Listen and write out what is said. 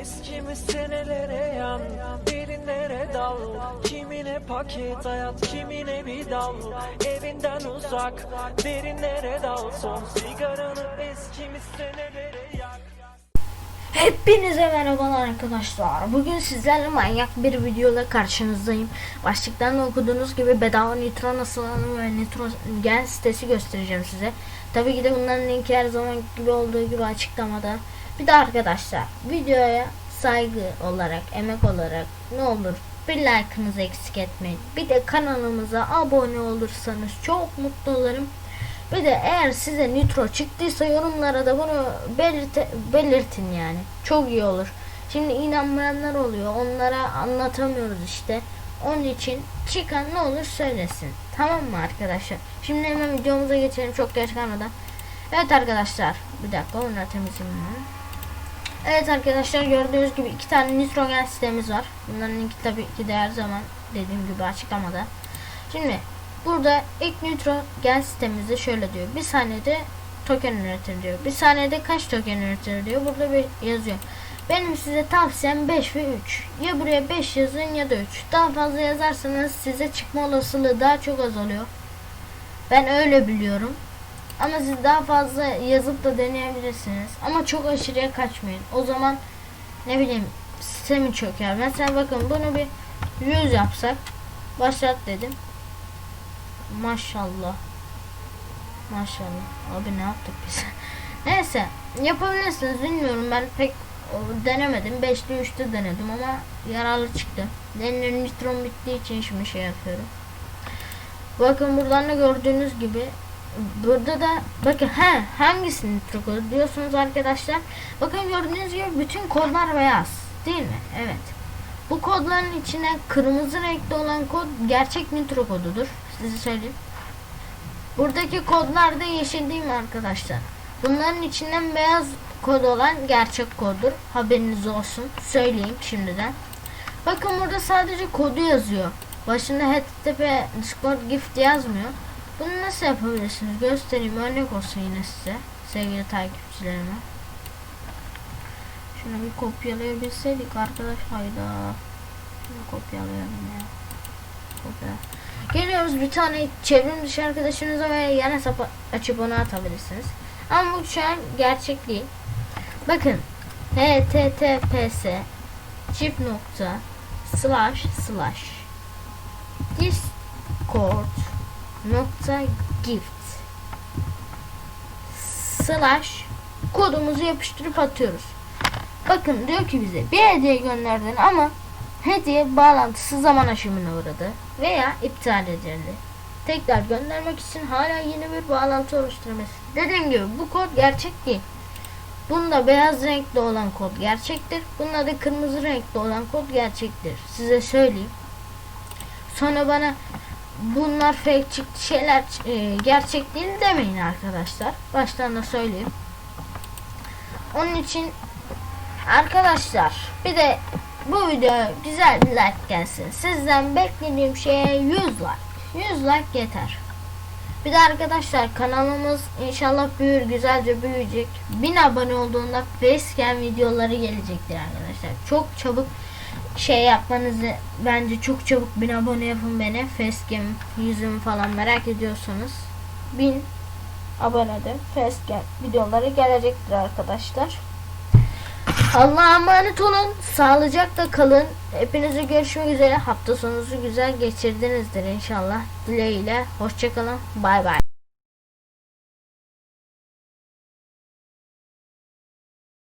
Eskimi senelere yan Derinlere dal Kimine paket hayat Kimine bir dal Evinden uzak Derinlere dal Son sigaranı eskimi senelere yak Hepinize merhabalar arkadaşlar. Bugün sizlerle manyak bir videoyla karşınızdayım. Başlıktan okuduğunuz gibi bedava nitro nasıl alınır ve nitro gen sitesi göstereceğim size. Tabii ki de bunların linki her zaman gibi olduğu gibi açıklamada. Bir de arkadaşlar videoya saygı olarak, emek olarak ne olur bir like'ınızı eksik etmeyin. Bir de kanalımıza abone olursanız çok mutlu olurum. Bir de eğer size nitro çıktıysa yorumlara da bunu belirte, belirtin yani. Çok iyi olur. Şimdi inanmayanlar oluyor. Onlara anlatamıyoruz işte. Onun için çıkan ne olur söylesin. Tamam mı arkadaşlar? Şimdi hemen videomuza geçelim çok geç kalmadan. Evet arkadaşlar. Bir dakika da temizleyeyim. Evet arkadaşlar gördüğünüz gibi iki tane nitrogen sitemiz var. Bunların linki tabii ki de her zaman dediğim gibi açıklamada. Şimdi burada ilk nitrogen sitemizde şöyle diyor. Bir saniyede token üretir diyor. Bir saniyede kaç token üretir diyor. Burada bir yazıyor. Benim size tavsiyem 5 ve 3. Ya buraya 5 yazın ya da 3. Daha fazla yazarsanız size çıkma olasılığı daha çok azalıyor. Ben öyle biliyorum. Ama siz daha fazla yazıp da deneyebilirsiniz. Ama çok aşırıya kaçmayın. O zaman ne bileyim sistemi çöker. Mesela bakın bunu bir 100 yapsak. Başlat dedim. Maşallah. Maşallah. Abi ne yaptık biz? Neyse yapabilirsiniz bilmiyorum ben pek denemedim. 5'te 3'te denedim ama yararlı çıktı. Denilerin nitron bittiği için şimdi şey yapıyorum. Bakın buradan da gördüğünüz gibi burada da bakın he hangisi nitro kodu diyorsunuz arkadaşlar. Bakın gördüğünüz gibi bütün kodlar beyaz değil mi? Evet. Bu kodların içine kırmızı renkli olan kod gerçek nitro kodudur. Size söyleyeyim. Buradaki kodlar da yeşil değil mi arkadaşlar? Bunların içinden beyaz kod olan gerçek koddur. Haberiniz olsun. Söyleyeyim şimdiden. Bakın burada sadece kodu yazıyor. Başında HTTP Discord gift yazmıyor. Bunu nasıl yapabilirsiniz? Göstereyim. Örnek olsun yine size. Sevgili takipçilerime. Şunu bir kopyalayabilseydik arkadaş hayda. Şunu kopyalayalım ya. Kopya. Geliyoruz bir tane çevrim dışı arkadaşınıza ve yan hesap açıp onu atabilirsiniz. Ama bu şu an gerçek değil. Bakın https çift nokta slash slash discord nokta gift slash kodumuzu yapıştırıp atıyoruz. Bakın diyor ki bize bir hediye gönderdin ama hediye bağlantısı zaman aşımına uğradı veya iptal edildi. Tekrar göndermek için hala yeni bir bağlantı oluşturması. Dediğim gibi bu kod gerçek değil. Bunda beyaz renkli olan kod gerçektir. Bunda da kırmızı renkli olan kod gerçektir. Size söyleyeyim. Sonra bana bunlar fake çıktı şeyler e, gerçek değil demeyin arkadaşlar. Baştan da söyleyeyim. Onun için arkadaşlar bir de bu video güzel bir like gelsin. Sizden beklediğim şeye 100 like. 100 like yeter. Bir de arkadaşlar kanalımız inşallah büyür güzelce büyüyecek. 1000 abone olduğunda facecam videoları gelecektir arkadaşlar. Çok çabuk şey yapmanızı bence çok çabuk 1000 abone yapın beni. Facecam yüzümü falan merak ediyorsanız 1000 abonede facecam videoları gelecektir arkadaşlar. Allah'a emanet olun. Sağlıcakla kalın. Hepinize görüşmek üzere. Hafta sonunuzu güzel geçirdinizdir inşallah. Dileğiyle. Hoşçakalın. Bay bay.